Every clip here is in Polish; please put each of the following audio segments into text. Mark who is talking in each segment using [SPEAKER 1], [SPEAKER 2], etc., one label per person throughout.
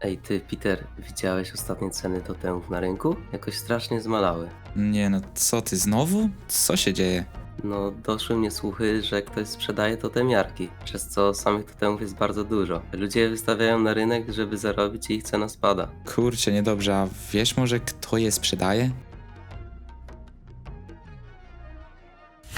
[SPEAKER 1] Ej, ty, Peter, widziałeś ostatnie ceny totemów na rynku? Jakoś strasznie zmalały.
[SPEAKER 2] Nie no, co ty znowu? Co się dzieje?
[SPEAKER 1] No, doszły mnie słuchy, że ktoś sprzedaje totemiarki, przez co samych totemów jest bardzo dużo. Ludzie je wystawiają na rynek, żeby zarobić i ich cena spada.
[SPEAKER 2] Kurczę, niedobrze, a wiesz może kto je sprzedaje?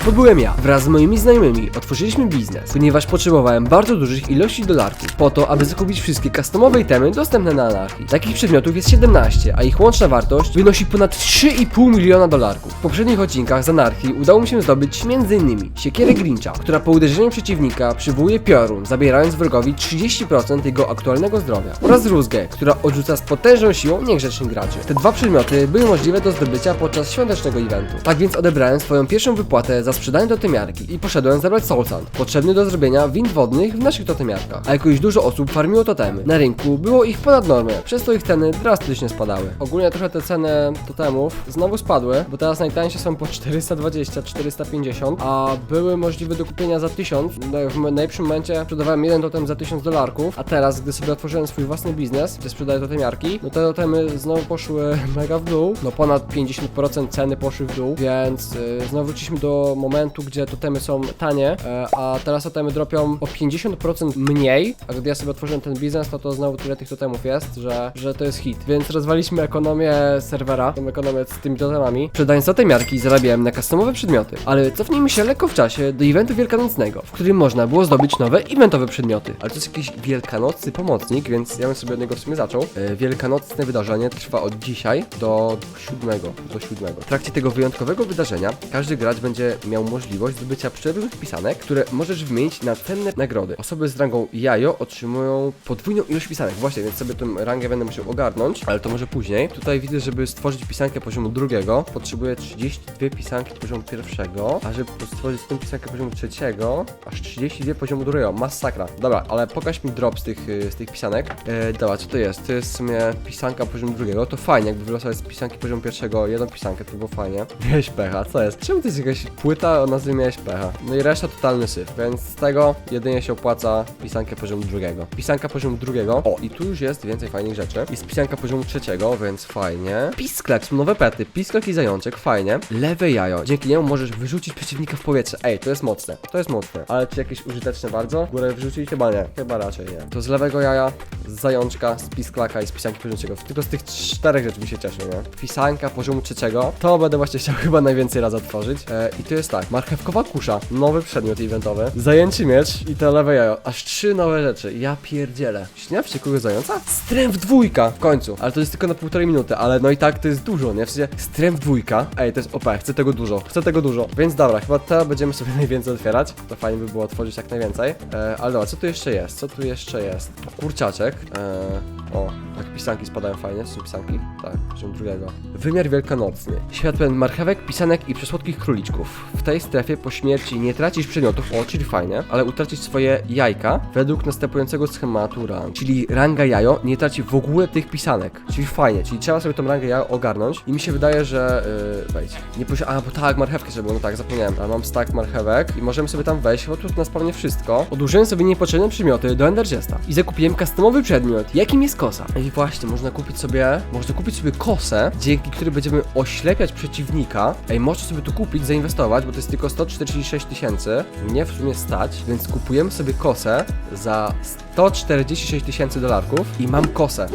[SPEAKER 3] To byłem ja. Wraz z moimi znajomymi otworzyliśmy biznes, ponieważ potrzebowałem bardzo dużych ilości dolarków po to, aby zakupić wszystkie customowe itemy dostępne na Anarchii. Takich przedmiotów jest 17, a ich łączna wartość wynosi ponad 3,5 miliona dolarków. W poprzednich odcinkach z Anarchii udało mi się zdobyć m.in. siekierę Grincha, która po uderzeniu przeciwnika przywołuje piorun, zabierając wrogowi 30% jego aktualnego zdrowia, oraz rózgę, która odrzuca z potężną siłą niegrzecznych graczy. Te dwa przedmioty były możliwe do zdobycia podczas świątecznego eventu. Tak więc odebrałem swoją pierwszą wypłatę za sprzedanie totemiarki i poszedłem zabrać Soul potrzebny do zrobienia wind wodnych w naszych totemiarkach. A jakoś dużo osób farmiło totemy. Na rynku było ich ponad normę, przez to ich ceny drastycznie spadały. Ogólnie trochę te ceny totemów znowu spadły, bo teraz najtańsze są po 420-450, a były możliwe do kupienia za 1000. No, W najlepszym momencie sprzedawałem jeden totem za 1000 dolarków, a teraz, gdy sobie otworzyłem swój własny biznes, gdzie sprzedaję totemiarki, no te totemy znowu poszły mega w dół, no ponad 50% ceny poszły w dół, więc yy, znowu wróciliśmy do momentu, gdzie totemy są tanie, e, a teraz totemy dropią o 50% mniej, a gdy ja sobie otworzyłem ten biznes, to to znowu tyle tych totemów jest, że, że to jest hit. Więc rozwaliśmy ekonomię serwera, tą ekonomię z tymi totemami, sprzedając totemiarki zarabiałem na customowe przedmioty, ale cofnijmy się lekko w czasie do eventu wielkanocnego, w którym można było zdobyć nowe eventowe przedmioty. Ale to jest jakiś wielkanocny pomocnik, więc ja bym sobie od niego w sumie zaczął. E, Wielkanocne wydarzenie trwa od dzisiaj do 7, do 7. W trakcie tego wyjątkowego wydarzenia każdy gracz będzie miał możliwość zdobycia przeróżnych pisanek, które możesz wymienić na cenne nagrody. Osoby z rangą jajo otrzymują podwójną ilość pisanek. Właśnie, więc sobie tę rangę będę musiał ogarnąć, ale to może później. Tutaj widzę, żeby stworzyć pisankę poziomu drugiego, potrzebuję 32 pisanki poziomu pierwszego, a żeby stworzyć tę pisankę poziomu trzeciego, aż 32 poziomu drugiego. Masakra. Dobra, ale pokaż mi drop z tych, y, z tych pisanek. E, dobra, co to jest? To jest w sumie pisanka poziomu drugiego. To fajnie, jakby wylosować z pisanki poziomu pierwszego jedną pisankę, to by było fajnie. Miałeś pecha, co jest? Czemu to jest jakaś płyta o nazwie miałeś pecha? No i reszta totalny syf, więc z tego jedynie się opłaca pisankę poziomu drugiego. Pisanka poziomu drugiego. O, i tu już jest więcej fajnych rzeczy. Jest pisanka poziomu trzeciego, więc fajnie. Pisklek, są nowe pety. Pisklek i zajączek, fajnie. Lewe jajo. Dzięki niemu możesz wyrzucić przeciwnika w powietrze. Ej, to jest mocne. To jest mocne. Ale czy jakieś użyteczne bardzo? Górę wyrzucić? Chyba nie. Chyba raczej nie. To z lewego jaja, z zajączka, z pisklaka i z pisanki poziomu trzeciego. Tylko z tych czterech rzeczy mi się cieszę, nie? Pisanka poziomu trzeciego. To będę właśnie chciał chyba najwięcej razy otworzyć. E, I to jest tak. Marchewkowa kusza. Nowy przedmiot eventowy. Zajęczy miecz i to lewe jajo. Aż trzy nowe rzeczy. Ja pierdzielę. Śnia wściekłego zająca? Stręf dwójka w końcu. Ale to jest tylko na półtorej minuty, ale no i tak to jest dużo, nie? W sensie stręf dwójka. Ej, to jest OP. Chcę tego dużo. Chcę tego dużo. Więc dobra, chyba to będziemy sobie najwięcej otwierać. To fajnie by było otworzyć jak najwięcej. E, ale dobra, co tu jeszcze jest? Co tu jeszcze jest? Kurczaczek. E, o, tak pisanki spadają fajnie, są pisanki? Tak, poziom drugiego. Wymiar wielkanocny. Świat pełen marchewek, pisanek i przesłodkich króliczków. W tej strefie po śmierci nie tracisz przedmiotów, o, czyli fajnie, ale utracisz swoje jajka według następującego schematu rang. Czyli ranga jajo nie traci w ogóle tych pisanek. Czyli fajnie, czyli trzeba sobie tą rangę jajo ogarnąć i mi się wydaje, że... Yy, wejdź. Nie posi- A, bo tak, marchewki żeby, no tak, zapomniałem. Ale mam stack marchewek i możemy sobie tam wejść, bo tu na spawnie wszystko. Odłożyłem sobie niepotrzebne przedmioty do Ender Chesta i zakupiłem customowy przedmiot, jakim jest kosa. I właśnie, można kupić sobie, można kupić sobie kosę, dzięki której będziemy oślepiać przeciwnika. Ej, można sobie to kupić, zainwestować, bo to jest tylko 146 tysięcy. Mnie w sumie stać, więc kupujemy sobie kosę za 146 tysięcy dolarków i mam kosę.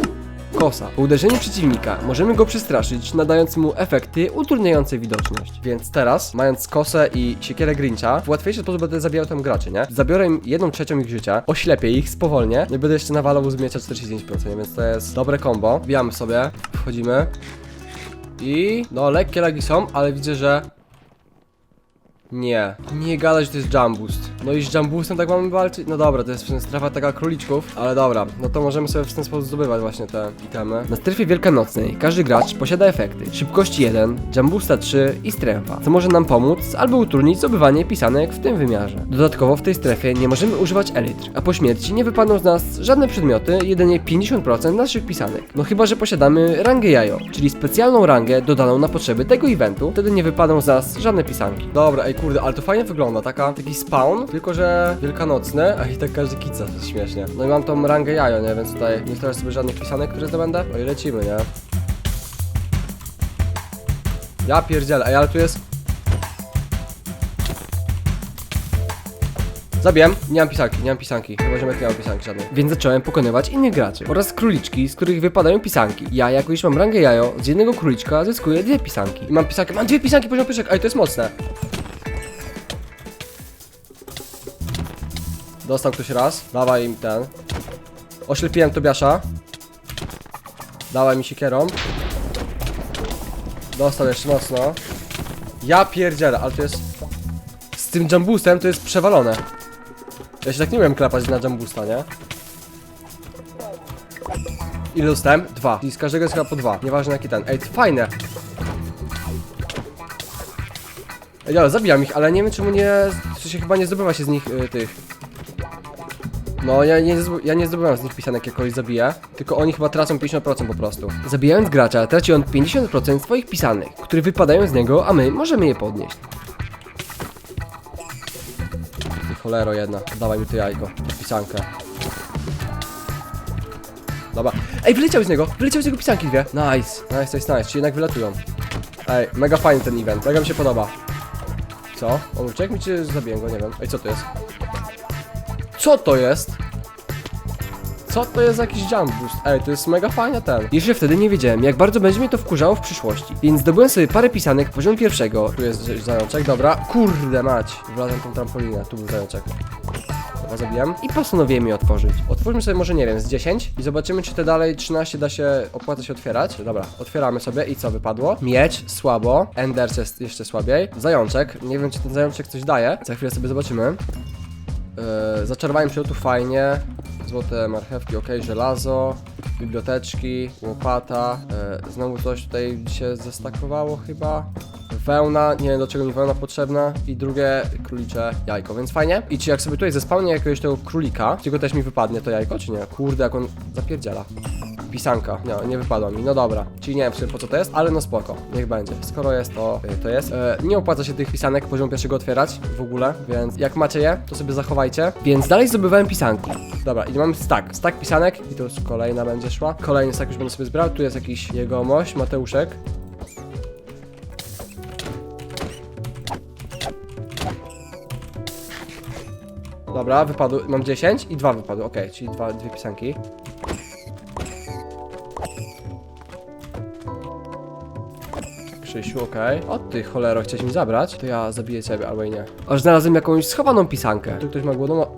[SPEAKER 3] Kosa. Po uderzeniu przeciwnika możemy go przestraszyć, nadając mu efekty utrudniające widoczność. Więc teraz, mając kosę i siekierę Grincha, w łatwiejszy sposób będę zabijał tam graczy, nie? Zabiorę im jedną trzecią ich życia, oślepię ich, spowolnię, i będę jeszcze nawalał z miecza 45%, nie? więc to jest dobre combo. Wbijamy sobie, wchodzimy i... no lekkie lagi są, ale widzę, że nie. Nie gadać, że to jest Jumboost. No i z Jumboostem tak mamy walczyć? No dobra, to jest strefa taka króliczków, ale dobra, no to możemy sobie w ten sposób zdobywać właśnie te itemy. Na strefie wielkanocnej każdy gracz posiada efekty. Szybkości 1, Jumboosta 3 i strefa, co może nam pomóc albo utrudnić zdobywanie pisanek w tym wymiarze. Dodatkowo w tej strefie nie możemy używać elitr, a po śmierci nie wypadną z nas żadne przedmioty, jedynie 50% naszych pisanek. No chyba, że posiadamy rangę jajo, czyli specjalną rangę dodaną na potrzeby tego eventu, wtedy nie wypadną z nas żadne pisanki. Dobra, ej kurde, ale to fajnie wygląda, taka, taki spawn, tylko że wielkanocny, a i tak każdy kica, to jest śmiesznie. No i mam tą rangę jajo, nie, więc tutaj nie stawiam sobie żadnych pisanek, które zdobędę. No i lecimy, nie? Ja pierdzielę, ej, ale tu jest... Zabiłem, nie mam pisanki, nie mam pisanki. Chyba ziomek nie mam pisanki żadnej. Więc zacząłem pokonywać innych graczy oraz króliczki, z których wypadają pisanki. Ja, jako już mam rangę jajo, z jednego króliczka zyskuję dwie pisanki. I mam pisankę, mam dwie pisanki poziom pierwszego, ej, to jest mocne. Dostał ktoś raz, dawaj im ten. Oślepiłem Tobiasza. Dawaj mi siekierą. Dostał jeszcze mocno. Ja pierdzielę, ale to jest... Z tym jumbusem to jest przewalone. Ja się tak nie umiem klepać na jumbusta, nie? Ile dostałem? Dwa. I z każdego jest chyba po dwa. Nieważne jaki ten. Ej, to fajne. Ej, ale zabijam ich, ale nie wiem czemu nie... Czy się chyba nie zdobywa się z nich y, tych... No, ja nie, zdoby- ja nie zdobywam z nich pisanek, jak kogoś zabiję, tylko oni chyba tracą 50% po prostu. Zabijając gracza, traci on 50% swoich pisanek, które wypadają z niego, a my możemy je podnieść. Cholero jedna, dawaj mi to jajko, pisankę. Dobra. Ej, wyleciał z niego, wyleciał z niego pisanki dwie. Nice, nice, nice, nice, czyli jednak wylatują. Ej, mega fajny ten event, mega mi się podoba. Co? On uciekł mi czy zabiję go, nie wiem. Ej, co to jest? Co to jest? Co to jest jakiś jump boost? Ej, to jest mega fajnie ten. Jeszcze wtedy nie wiedziałem, jak bardzo będzie mnie to wkurzało w przyszłości. Więc zdobyłem sobie parę pisanek poziom pierwszego. Tu jest zajączek, dobra. Kurde mać. Wlazłem tą trampolinę, tu był zajączek. Dobra, zabiłem. I postanowiłem je otworzyć. Otwórzmy sobie może, nie wiem, z 10 i zobaczymy, czy te dalej 13 da się, opłaca się otwierać. Dobra, otwieramy sobie i co wypadło? Miecz, słabo. Ender jest jeszcze słabiej. Zajączek, nie wiem, czy ten zajączek coś daje. Za chwilę sobie zobaczymy. Yy, zaczarowałem tu fajnie. Złote marchewki, ok, żelazo, biblioteczki, łopata. Yy, znowu coś tutaj się zestakowało chyba. Wełna, nie wiem do czego mi wełna potrzebna. I drugie królicze jajko, więc fajnie. I czy jak sobie tutaj zespałnię jakiegoś tego królika, tylko też mi wypadnie to jajko, czy nie? Kurde, jak on zapierdziela. Pisanka, nie, nie wypadła mi, no dobra. Czyli nie wiem po co to jest, ale no spoko, niech będzie. Skoro jest to, y, to jest. E, nie opłaca się tych pisanek poziom pierwszego otwierać w ogóle, więc jak macie je, to sobie zachowajcie. Więc dalej zdobywałem pisanki. Dobra, i mamy stack. Stack pisanek i to już kolejna będzie szła. Kolejny stack już będę sobie zbrał. Tu jest jakiś jegomość, Mateuszek. Dobra, wypadły, mam 10 i dwa wypadły, okej, czyli dwa, dwie pisanki. Krzysiu, okej. O ty cholero, chciałeś mi zabrać? To ja zabiję ciebie, albo i nie. Aż znalazłem jakąś schowaną pisankę. Tu ktoś ma głodną... no-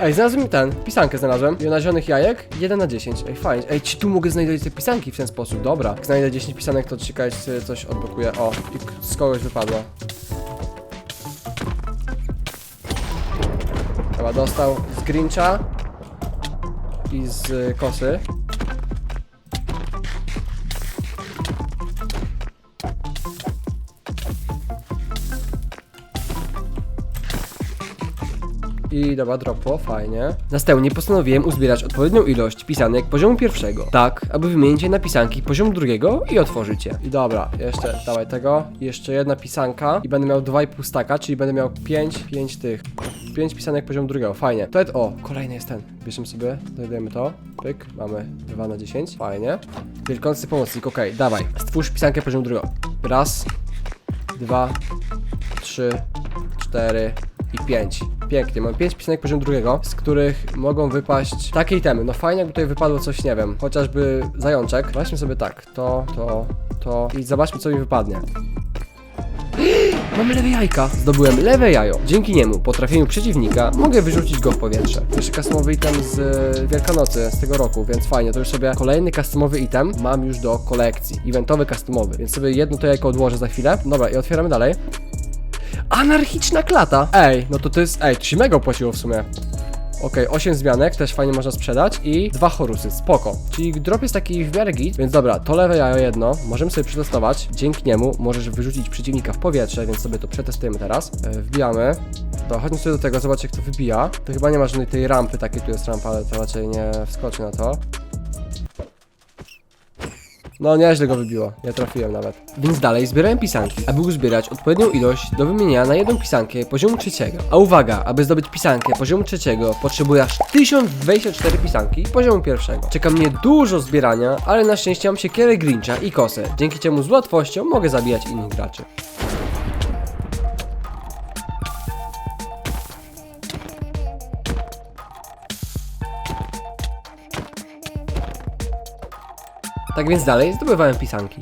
[SPEAKER 3] Ej, znalazłem ten, pisankę znalazłem. I jajek, 1 na 10. Ej, fajnie. Ej, czy tu mogę znajdować te pisanki w ten sposób? Dobra. Jak znajdę 10 pisanek, to czekaj, coś odblokuję. O, i z kogoś wypadło. Chyba dostał z Grincha i z kosy. I dobra, dropło, fajnie. Następnie postanowiłem uzbierać odpowiednią ilość pisanek poziomu pierwszego, tak, aby wymienić je na pisanki poziomu drugiego i otworzyć je. I dobra, jeszcze dawaj tego. Jeszcze jedna pisanka i będę miał 2,5 staka, czyli będę miał 5, 5 tych. 5 pisanek poziomu drugiego, fajnie. To jest, o, kolejny jest ten. Bierzemy sobie, znajdujemy to. Pyk, mamy 2 na 10, fajnie. Wielkący pomocnik, okej, dawaj. Stwórz pisankę poziomu drugiego. Raz, dwa, trzy, cztery i pięć. Pięknie, mam pięć pisanek poziomu drugiego, z których mogą wypaść takie itemy. No fajnie, jakby tutaj wypadło coś, nie wiem, chociażby zajączek. Weźmy sobie tak, to, to, to i zobaczmy, co mi wypadnie. Mamy lewe jajka. Zdobyłem lewe jajo. Dzięki niemu, po trafieniu przeciwnika, mogę wyrzucić go w powietrze. Jeszcze customowy item z e, Wielkanocy z tego roku, więc fajnie. To już sobie kolejny customowy item mam już do kolekcji. Eventowy customowy, więc sobie jedno to jajko odłożę za chwilę. Dobra, i otwieramy dalej. Anarchiczna klata! Ej, no to to jest. Ej, to się mega opłaciło w sumie. Okej, 8 zmianek, też fajnie można sprzedać i dwa chorusy, spoko. Czyli drop jest taki w miarę więc dobra, to lewe jajo jedno, możemy sobie przetestować. Dzięki niemu możesz wyrzucić przeciwnika w powietrze, więc sobie to przetestujemy teraz. E, wbijamy. To chodźmy sobie do tego, zobacz jak to wybija. To chyba nie ma żadnej tej rampy, takiej tu jest rampa, ale to raczej nie wskoczy na to. No nieźle go wybiło, nie trafiłem nawet. Więc dalej zbierałem pisanki, aby uzbierać odpowiednią ilość do wymienienia na jedną pisankę poziomu trzeciego. A uwaga, aby zdobyć pisankę poziomu trzeciego potrzebuję aż 1024 pisanki poziomu pierwszego. Czeka mnie dużo zbierania, ale na szczęście mam siekierę Grincha i kosę, dzięki czemu z łatwością mogę zabijać innych graczy. Tak więc dalej zdobywałem pisanki.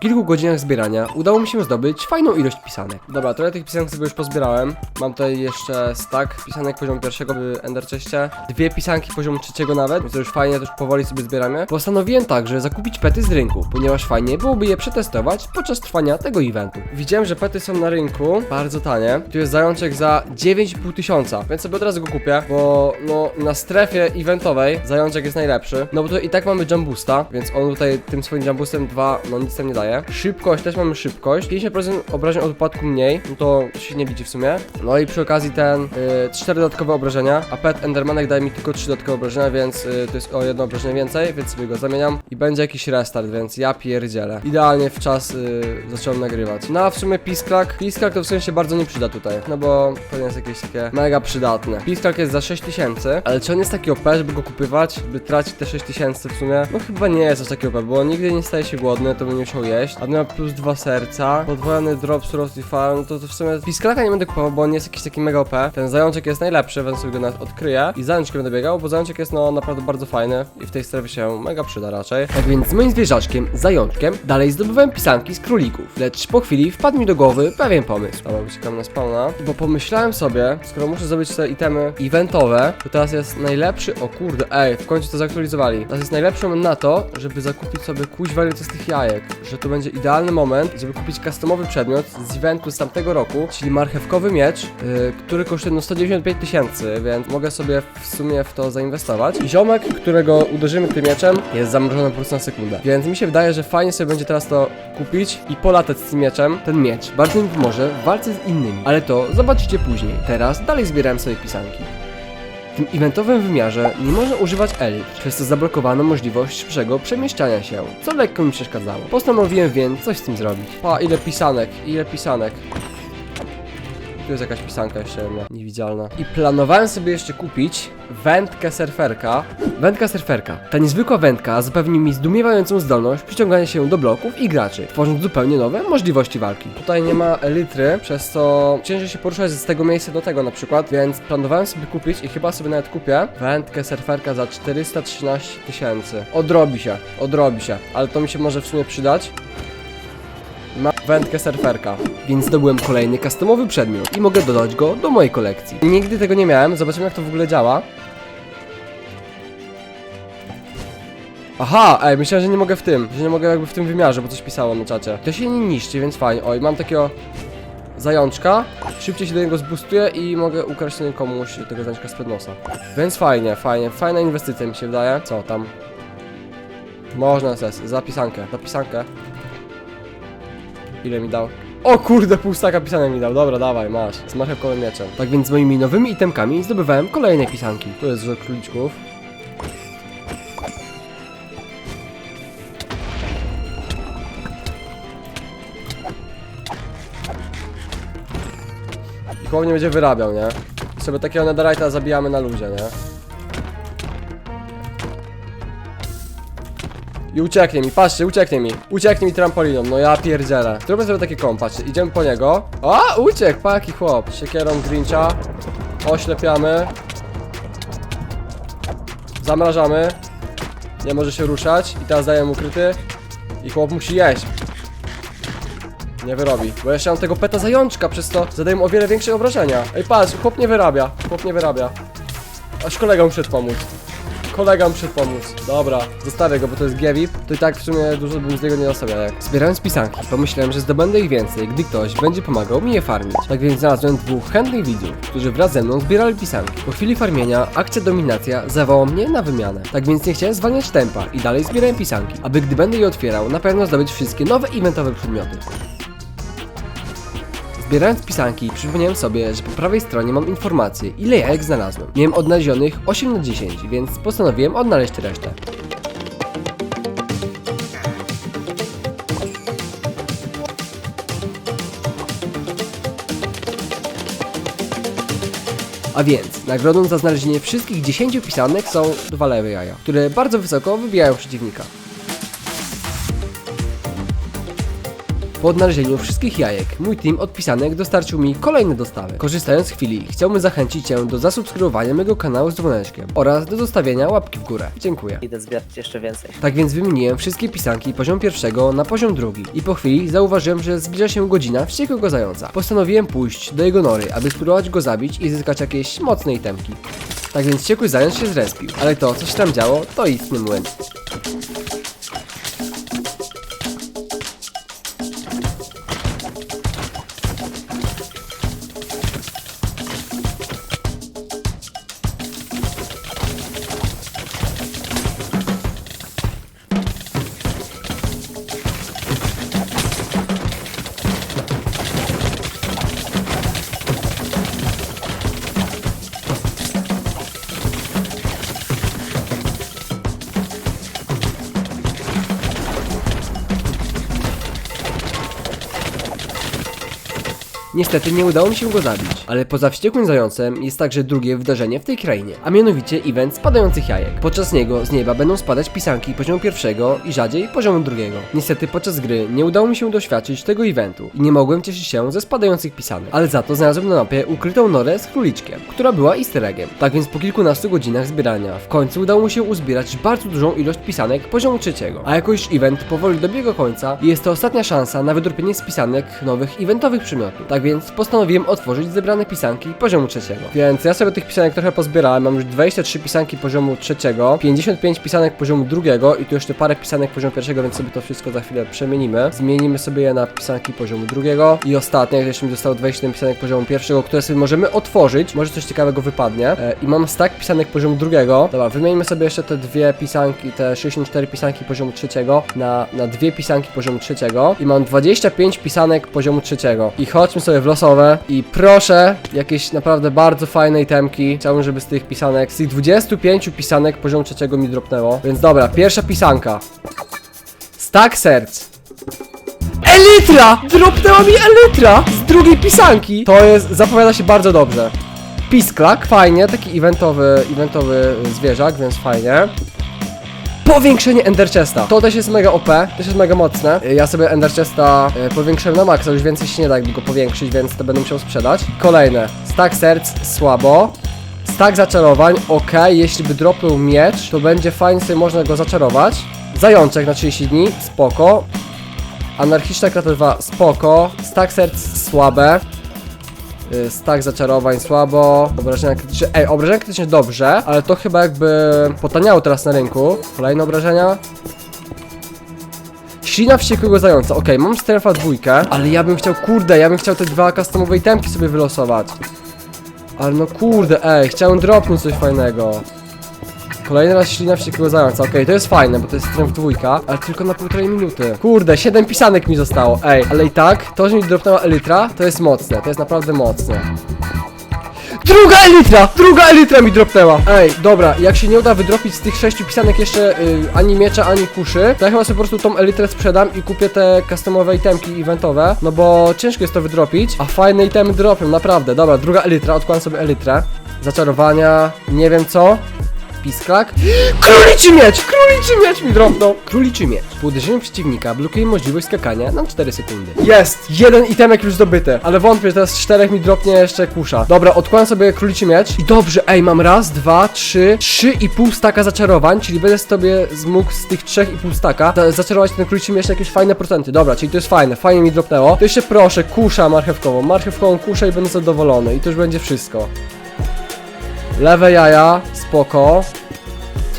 [SPEAKER 3] Kilku godzinach zbierania udało mi się zdobyć fajną ilość pisanek. Dobra, trochę tych pisanek sobie już pozbierałem. Mam tutaj jeszcze stack pisanek poziomu pierwszego w Ender Chestie. Dwie pisanki poziomu trzeciego nawet, to już fajnie, to już powoli sobie zbieramy. Postanowiłem także zakupić pety z rynku, ponieważ fajnie byłoby je przetestować podczas trwania tego eventu. Widziałem, że pety są na rynku bardzo tanie. Tu jest zajączek za 9,5 tysiąca, więc sobie od razu go kupię, bo no na strefie eventowej zajączek jest najlepszy. No bo to i tak mamy jumbusta, więc on tutaj tym swoim jumbustem 2 no nic tam nie Szybkość, też mamy szybkość. 50% obrażeń od upadku mniej, no to się nie widzi w sumie. No i przy okazji ten, y, 4 dodatkowe obrażenia, a pet Endermanek daje mi tylko 3 dodatkowe obrażenia, więc y, to jest o jedno obrażenie więcej, więc sobie go zamieniam. I będzie jakiś restart, więc ja pierdzielę. Idealnie w czas y, zacząłem nagrywać. No a w sumie pisklak, pisklak to w sumie się bardzo nie przyda tutaj, no bo to jest jakieś takie mega przydatne. Pisklak jest za 6000, ale czy on jest taki OP, żeby go kupywać, by tracić te 6000 w sumie? No chyba nie jest aż taki OP, bo nigdy nie staje się głodny, to by nie musiał jeść. A ma plus dwa serca, podwojony drop z Rusty Farm, no to, to w sumie pisklaka nie będę kupował, bo on jest jakiś taki mega OP. Ten zajączek jest najlepszy, więc sobie go nawet odkryję i zajączkiem będę biegał, bo zajączek jest no naprawdę bardzo fajny i w tej strefie się mega przyda raczej. Tak więc z moim zwierzaczkiem, zajączkiem, dalej zdobywałem pisanki z królików, lecz po chwili wpadł mi do głowy pewien pomysł. Dobra, uciekam na spawna, bo pomyślałem sobie, skoro muszę zrobić te itemy eventowe, to teraz jest najlepszy, o kurde, ej, w końcu to zaktualizowali. Teraz jest najlepszy moment na to, żeby zakupić sobie kuźwa z tych jajek, że to będzie idealny moment, żeby kupić customowy przedmiot z eventu z tamtego roku, czyli marchewkowy miecz, yy, który kosztuje no 195 tysięcy, więc mogę sobie w sumie w to zainwestować. I ziomek, którego uderzymy tym mieczem, jest zamrożony po prostu na sekundę. Więc mi się wydaje, że fajnie sobie będzie teraz to kupić i polatać z tym mieczem. Ten miecz bardzo mi pomoże w walce z innymi, ale to zobaczycie później. Teraz dalej zbierałem sobie pisanki. W tym eventowym wymiarze nie można używać elit, przez co zablokowano możliwość szybszego przemieszczania się, co lekko mi przeszkadzało. Postanowiłem więc coś z tym zrobić. Pa, ile pisanek, ile pisanek. Tu jest jakaś pisanka jeszcze jedna, niewidzialna. I planowałem sobie jeszcze kupić wędkę surferka. Wędka surferka. Ta niezwykła wędka zapewni mi zdumiewającą zdolność przyciągania się do bloków i graczy, tworząc zupełnie nowe możliwości walki. Tutaj nie ma elitry, przez co ciężej się poruszać z tego miejsca do tego na przykład, więc planowałem sobie kupić i chyba sobie nawet kupię wędkę surferka za 413 tysięcy. Odrobi się, odrobi się, ale to mi się może w sumie przydać. Ma wędkę surferka, więc zdobyłem kolejny customowy przedmiot i mogę dodać go do mojej kolekcji. Nigdy tego nie miałem, zobaczymy jak to w ogóle działa. Aha, ej, myślałem, że nie mogę w tym, że nie mogę jakby w tym wymiarze, bo coś pisało na czacie. To się nie niszczy, więc fajnie. Oj, mam takiego zajączka, szybciej się do niego zbustuję i mogę ukraść komuś tego zajączka spod nosa. Więc fajnie, fajnie, fajna inwestycja mi się wydaje. Co tam? Można ses, zapisankę, zapisankę. Ile mi dał? O kurde, pół staka pisanek mi dał. Dobra, dawaj, masz. Z marchewkowym mieczem. Tak więc z moimi nowymi itemkami zdobywałem kolejne pisanki. Tu jest dużo króliczków. I chłop nie będzie wyrabiał, nie? Sobie takiego netherite'a zabijamy na luzie, nie? I ucieknie mi, patrzcie, ucieknie mi. Ucieknie mi trampoliną, no ja pierdzielę. Zróbmy sobie takie kom, patrzcie, idziemy po niego. A, uciekł, pa jaki chłop. Siekierą Grincha. Oślepiamy. Zamrażamy. Nie może się ruszać. I teraz daję mu kryty. I chłop musi jeść. Nie wyrobi, bo jeszcze mam tego peta zajączka, przez to zadaję mu o wiele większe obrażenia. Ej, patrz, chłop nie wyrabia, chłop nie wyrabia. Aż kolega mu przyszedł pomóc. Kolega mi przyszedł pomóc. Dobra, zostawię go, bo to jest Giewip. To i tak w sumie dużo bym z niego nie dostał jajek. Zbierając pisanki, pomyślałem, że zdobędę ich więcej, gdy ktoś będzie pomagał mi je farmić. Tak więc znalazłem dwóch chętnych widzów, którzy wraz ze mną zbierali pisanki. Po chwili farmienia akcja dominacja zawołała mnie na wymianę. Tak więc nie chciałem zwalniać tempa i dalej zbierałem pisanki, aby gdy będę je otwierał, na pewno zdobyć wszystkie nowe eventowe przedmioty. Zbierając pisanki, przypomniałem sobie, że po prawej stronie mam informację, ile jajek znalazłem. Miałem odnalezionych 8 na 10, więc postanowiłem odnaleźć resztę. A więc, nagrodą za znalezienie wszystkich 10 pisanek są dwa lewe jaja, które bardzo wysoko wybijają przeciwnika. Po odnalezieniu wszystkich jajek, mój team od pisanek dostarczył mi kolejne dostawy. Korzystając z chwili, chciałbym zachęcić Cię do zasubskrybowania mojego kanału z dzwoneczkiem oraz do zostawienia łapki w górę. Dziękuję.
[SPEAKER 4] Idę zbierać jeszcze więcej.
[SPEAKER 3] Tak więc wymieniłem wszystkie pisanki poziom pierwszego na poziom drugi i po chwili zauważyłem, że zbliża się godzina wściekłego zająca. Postanowiłem pójść do jego nory, aby spróbować go zabić i zyskać jakieś mocne itemki. Tak więc wściekły zając się zrespił, ale to, co się tam działo, to istny młyn. Niestety nie udało mi się go zabić, ale poza wściekłym zającem jest także drugie wydarzenie w tej krainie, a mianowicie event spadających jajek. Podczas niego z nieba będą spadać pisanki poziomu pierwszego i rzadziej poziomu drugiego. Niestety podczas gry nie udało mi się doświadczyć tego eventu i nie mogłem cieszyć się ze spadających pisanek, ale za to znalazłem na mapie ukrytą norę z króliczkiem, która była easter eggiem. Tak więc po kilkunastu godzinach zbierania w końcu udało mi się uzbierać bardzo dużą ilość pisanek poziomu trzeciego, a jako już event powoli dobiega końca i jest to ostatnia szansa na wydropienie z pisanek nowych eventowych przymiotów. Tak więc postanowiłem otworzyć zebrane pisanki poziomu trzeciego. Więc ja sobie tych pisanek trochę pozbierałem, mam już 23 pisanki poziomu trzeciego, 55 pisanek poziomu drugiego i tu jeszcze parę pisanek poziomu pierwszego, więc sobie to wszystko za chwilę przemienimy. Zmienimy sobie je na pisanki poziomu drugiego i ostatnie, jeszcze mi zostało 27 pisanek poziomu pierwszego, które sobie możemy otworzyć, może coś ciekawego wypadnie. E, I mam stack pisanek poziomu drugiego. Dobra, wymieńmy sobie jeszcze te dwie pisanki, te 64 pisanki poziomu trzeciego na, na dwie pisanki poziomu trzeciego i mam 25 pisanek poziomu trzeciego. I chodźmy sobie w losowe i proszę jakieś naprawdę bardzo fajne itemki. Chciałbym, żeby z tych pisanek, z tych 25 pisanek poziomu trzeciego mi dropnęło. Więc dobra, pierwsza pisanka. Stack serc. Elytra! Dropnęła mi Elytra z drugiej pisanki. To jest, zapowiada się bardzo dobrze. Pisklak, fajnie, taki eventowy, eventowy zwierzak, więc fajnie. Powiększenie Ender Chesta. To też jest mega OP, też jest mega mocne. Ja sobie Ender Chesta e, powiększyłem na maksa, już więcej się nie da jakby go powiększyć, więc to będę musiał sprzedać. Kolejne. Stack serc, słabo. Stack zaczarowań, ok, jeśli by dropnął miecz, to będzie fajnie sobie można go zaczarować. Zajączek na 30 dni, spoko. Anarchiczna krata 2, spoko. Stack serc, słabe. Stack zaczarowań słabo, obrażenia krytyczne. Ej, obrażenia krytyczne dobrze, ale to chyba jakby potaniało teraz na rynku. Kolejne obrażenia. Ślina wściekłego zająca. Okej, mam strefa dwójkę, ale ja bym chciał, kurde, ja bym chciał te dwa customowe itemki sobie wylosować. Ale no kurde, ej, chciałem dropnąć coś fajnego. Kolejny raz ślina wściekłego zająca. Okej, to jest fajne, bo to jest stref dwójka, ale tylko na półtorej minuty. Kurde, 7 pisanek mi zostało. Ej, ale i tak, to, że mi dropnęła Elytra, to jest mocne, to jest naprawdę mocne. Druga elitra! Druga elitra mi dropnęła! Ej, dobra, jak się nie uda wydropić z tych sześciu pisanek jeszcze y, ani miecza, ani kuszy, to ja chyba sobie po prostu tą elitrę sprzedam i kupię te customowe itemki eventowe, no bo ciężko jest to wydropić, a fajne itemy dropią, naprawdę. Dobra, druga elitra, odkładam sobie elitrę. Zaczarowania, nie wiem co. Pisklak. Króliczy miecz! Króliczy miecz mi drobnął! Króliczy miecz. Po uderzeniu przeciwnika blokuje możliwość skakania na 4 sekundy. Jest! Jeden itemek już zdobyty, ale wątpię, że teraz z czterech mi dropnie jeszcze kusza. Dobra, odkładam sobie króliczy miecz. I dobrze, ej, mam raz, dwa, trzy, trzy i pół staka zaczarowań, czyli będę sobie zmógł z tych trzech i pół staka za- zaczarować ten króliczy miecz na jakieś fajne procenty. Dobra, czyli to jest fajne, fajnie mi dropnęło. To jeszcze proszę, kusza marchewkową, marchewkową kuszę i będę zadowolony. I to już będzie wszystko. Lewe jaja, spoko.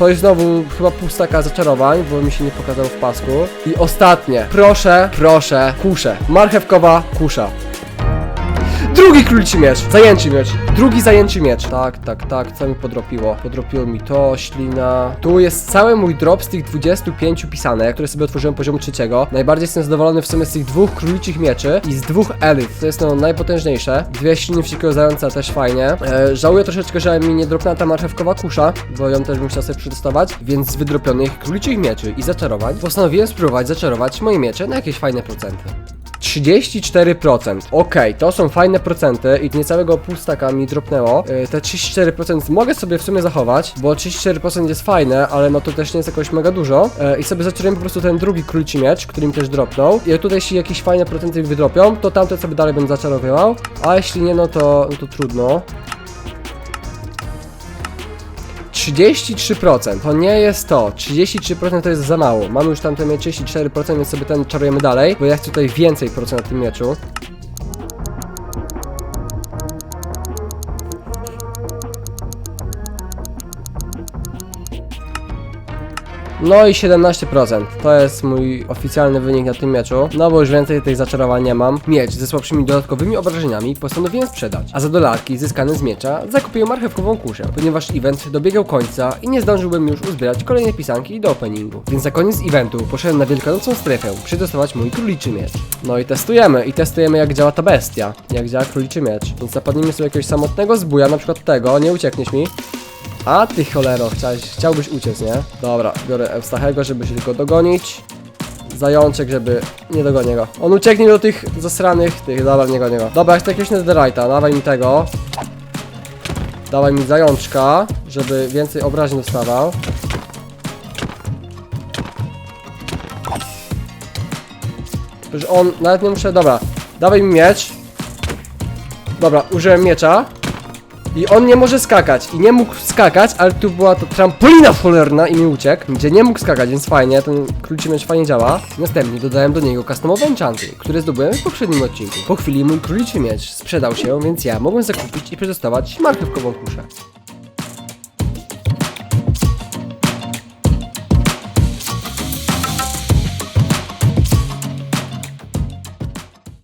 [SPEAKER 3] Jest znowu chyba pustaka zaczarowań, bo mi się nie pokazał w pasku. I ostatnie. Proszę, proszę, kuszę. Marchewkowa kusza. Drugi króliczy miecz! Zajęczy miecz! Drugi zajęczy miecz! Tak, tak, tak, co mi podropiło? Podropiło mi to, ślina. Tu jest cały mój drop z tych 25 pisanek, które sobie otworzyłem poziomu trzeciego. Najbardziej jestem zadowolony w sumie z tych dwóch króliczych mieczy i z dwóch elit. To jest no najpotężniejsze. Dwie śliny wściekające też fajnie. E, żałuję troszeczkę, że mi nie dropnęła ta marchewkowa kusza, bo ją też bym chciał sobie przetestować. Więc z wydropionych króliczych mieczy i zaczarowań postanowiłem spróbować zaczarować moje miecze na jakieś fajne procenty. 34%. Okej, to są fajne procenty i niecałego pół staka mi dropnęło. Yy, te 34% mogę sobie w sumie zachować, bo 34% jest fajne, ale no to też nie jest jakoś mega dużo. Yy, I sobie zacząłem po prostu ten drugi króliczy miecz, który mi też dropnął. I tutaj jeśli jakieś fajne procenty mi wydropią, to tamte sobie dalej będę zaczarowywał. A jeśli nie, no to, no to trudno. 33%, to nie jest to. 33% to jest za mało. Mamy już tamte mieć 34%, więc sobie ten czarujemy dalej, bo ja chcę tutaj więcej procent na tym mieczu. No i 17%. To jest mój oficjalny wynik na tym meczu. No bo już więcej tych zaczarowań nie mam. Miecz ze słabszymi dodatkowymi obrażeniami postanowiłem sprzedać. A za dolarki zyskane z miecza zakupiłem marchewkową kuszę, ponieważ event dobiegał końca i nie zdążyłbym już uzbierać kolejnej pisanki do openingu. Więc na koniec eventu poszedłem na wielkanocną strefę przetestować mój króliczy miecz. No i testujemy. I testujemy jak działa ta bestia. Jak działa króliczy miecz. Więc zapadnijmy sobie jakiegoś samotnego zbuja, na przykład tego, nie uciekniesz mi. A ty cholero, chciałeś, chciałbyś uciec, nie? Dobra, biorę Eustachego, żeby się tylko dogonić. Zajączek, żeby... Nie dogonię go. On ucieknie do tych zasranych tych, dobra, nie gonię go. Dobra, chcę jakiegoś netherite'a, dawaj mi tego. Dawaj mi zajączka, żeby więcej obrażeń dostawał. Że on, nawet nie muszę, dobra. Dawaj mi miecz. Dobra, użyłem miecza. I on nie może skakać. I nie mógł skakać, ale tu była to trampolina cholerna i mi uciekł, gdzie nie mógł skakać, więc fajnie, ten króliczy miecz fajnie działa. Następnie dodałem do niego customowe enchanty, które zdobyłem w poprzednim odcinku. Po chwili mój króliczy miecz sprzedał się, więc ja mogłem zakupić i przetestować marchewkową kuszę.